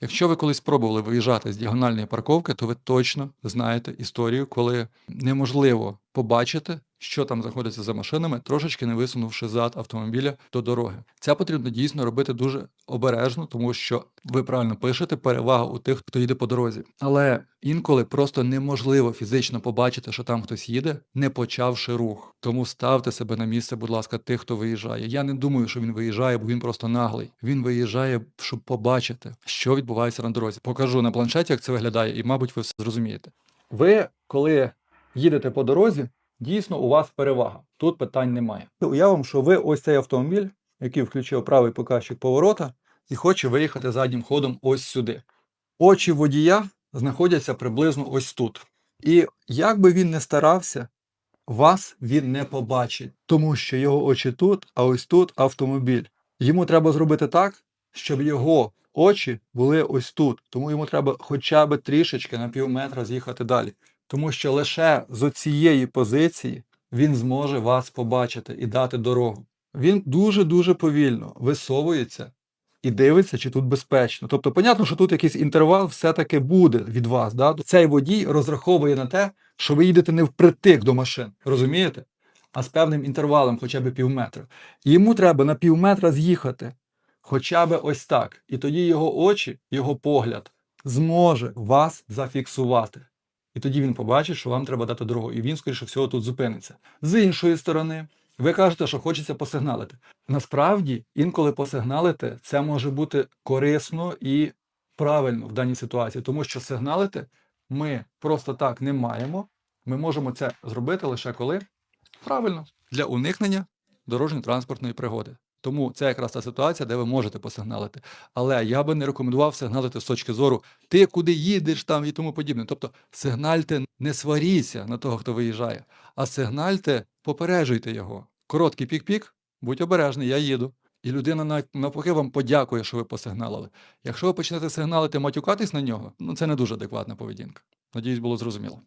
Якщо ви колись пробували виїжджати з діагональної парковки, то ви точно знаєте історію, коли неможливо побачити, що там знаходиться за машинами, трошечки не висунувши зад автомобіля до дороги. Це потрібно дійсно робити дуже обережно, тому що ви правильно пишете перевага у тих, хто їде по дорозі. Але інколи просто неможливо фізично побачити, що там хтось їде, не почавши рух. Тому ставте себе на місце, будь ласка, тих, хто виїжджає. Я не думаю, що він виїжджає, бо він просто наглий. Він виїжджає, щоб побачити, що відбувається на дорозі. Покажу на планшеті, як це виглядає, і, мабуть, ви все зрозумієте. Ви, коли їдете по дорозі, дійсно у вас перевага. Тут питань немає. Уявимо, що ви ось цей автомобіль, який включив правий показчик поворота, і хоче виїхати заднім ходом ось сюди. Очі водія знаходяться приблизно ось тут. І як би він не старався, вас він не побачить, тому що його очі тут, а ось тут автомобіль. Йому треба зробити так, щоб його очі були ось тут. Тому йому треба хоча б трішечки на пів метра з'їхати далі. Тому що лише з цієї позиції він зможе вас побачити і дати дорогу. Він дуже-дуже повільно висовується і дивиться, чи тут безпечно. Тобто, понятно, що тут якийсь інтервал все-таки буде від вас. Да? Цей водій розраховує на те, що ви їдете не впритик до машин. Розумієте? А з певним інтервалом, хоча б пів метра. Йому треба на пів метра з'їхати. Хоча б ось так. І тоді його очі, його погляд зможе вас зафіксувати. І тоді він побачить, що вам треба дати дорогу, і він, скоріше всього, тут зупиниться. З іншої сторони, ви кажете, що хочеться посигналити. Насправді, інколи посигналити це може бути корисно і правильно в даній ситуації, тому що сигналити ми просто так не маємо. Ми можемо це зробити лише коли правильно для уникнення дорожньо-транспортної пригоди. Тому це якраз та ситуація, де ви можете посигналити. Але я би не рекомендував сигналити з точки зору ти куди їдеш там і тому подібне. Тобто сигнальте, не сваріться на того, хто виїжджає, а сигнальте, попереджуйте його. Короткий пік-пік, будь обережний, я їду. І людина навпаки вам подякує, що ви посигналили. Якщо ви почнете сигналити матюкатись на нього, ну це не дуже адекватна поведінка. Надіюсь, було зрозуміло.